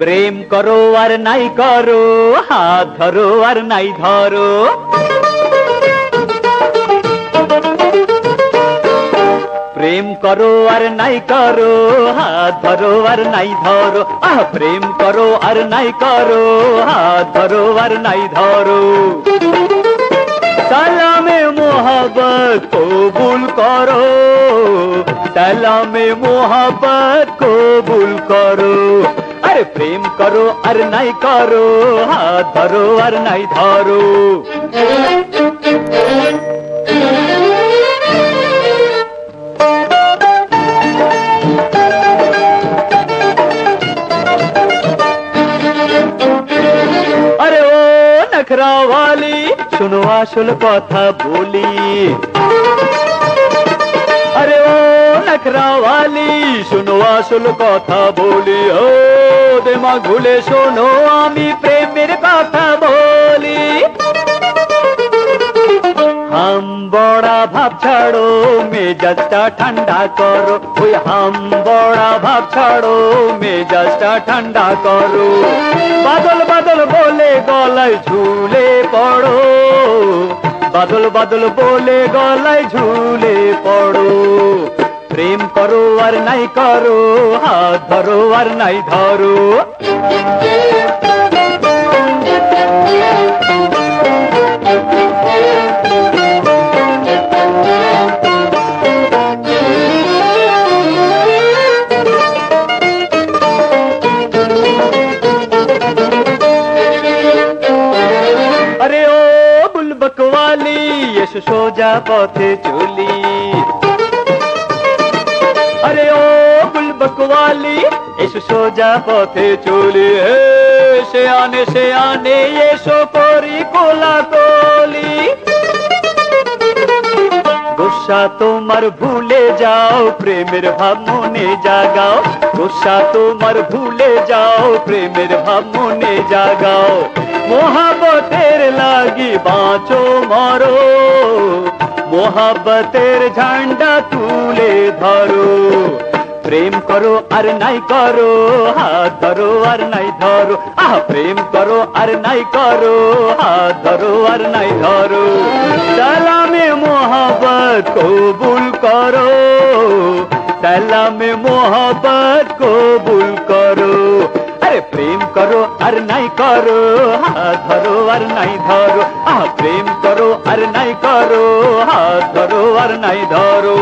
প্রেম করো আর নাই করো, হাত ধরো আর নাই ধরো। প্রেম করো আর নাই করো, হাত ধরো আর নাই ধরো। আহ, প্রেম করো আর নাই করো, হাত ধরো আর নাই ধরো। সালামে মোহব্বত কবুল করো। সালামে মোহব্বত কবুল করো। আরে প্রেম করো আর নাই করো, হাত ধরো আর নাই ধরো। আরে ও নখরাওয়ালি, শোনো আসল কথা বলি। আরে ও নখরাওয়ালি, শোনো আসল কথা বলি, ও দেমা ঘুলে শোনো, আমি প্রেমের কথা বলি। হাম বড়া ভাব ছাড়ো, মেজাজটা ঠান্ডা করো। ওই হাম বড়া ভাব ছাড়ো, মেজাজটা ঠান্ডা করো। বাদল বাদল বলে গলায় ঝুলে পড়ো। বাদল বাদল বলে গলায় ঝুলে পড়ো। প্রেম করো আর নাই করো, হাত ধরো আর নাই ধরো। আরে ও বুলবকওয়ালি সোজা পথে চলি। বুলবকওয়ালি এসো সোজা পথে চলি হে সে আনে সে আনে এসো করি কোলা কলি গোসা তোমার ভুলে যাও প্রেমের ভাব মনে জাগাও গোসা তোমার ভুলে যাও প্রেমের ভাব মনে জাগাও মোহাবতের লাগি বাঁচো মরো মোহাবতের ঝান্ডা তুলে ধরো করো আর নাই করো হাত ধরো আর নাই ধরো আহ প্রেম করো আর নাই করো হাত ধরো আর নাই ধরো সালামে মোহাবত কবুল করো সালামে মোহাবত কবুল করো আরে প্রেম করো আর নাই করো হাত ধরো আর নাই ধরো আহ প্রেম করো আর নাই করো হাত ধরো আর নাই ধরো